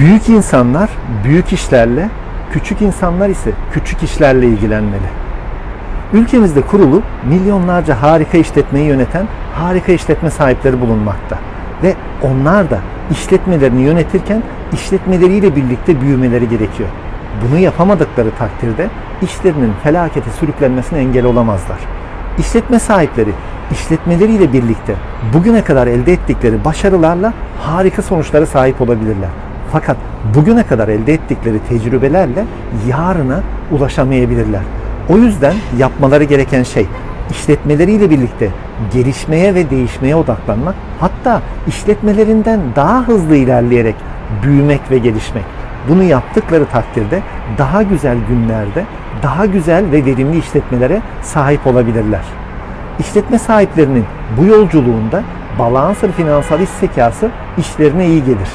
Büyük insanlar büyük işlerle, küçük insanlar ise küçük işlerle ilgilenmeli. Ülkemizde kurulu milyonlarca harika işletmeyi yöneten harika işletme sahipleri bulunmakta. Ve onlar da işletmelerini yönetirken işletmeleriyle birlikte büyümeleri gerekiyor. Bunu yapamadıkları takdirde işlerinin felakete sürüklenmesine engel olamazlar. İşletme sahipleri işletmeleriyle birlikte bugüne kadar elde ettikleri başarılarla harika sonuçlara sahip olabilirler. Fakat bugüne kadar elde ettikleri tecrübelerle yarına ulaşamayabilirler. O yüzden yapmaları gereken şey işletmeleriyle birlikte gelişmeye ve değişmeye odaklanmak, hatta işletmelerinden daha hızlı ilerleyerek büyümek ve gelişmek. Bunu yaptıkları takdirde daha güzel günlerde, daha güzel ve verimli işletmelere sahip olabilirler. İşletme sahiplerinin bu yolculuğunda balansır finansal iş işlerine iyi gelir.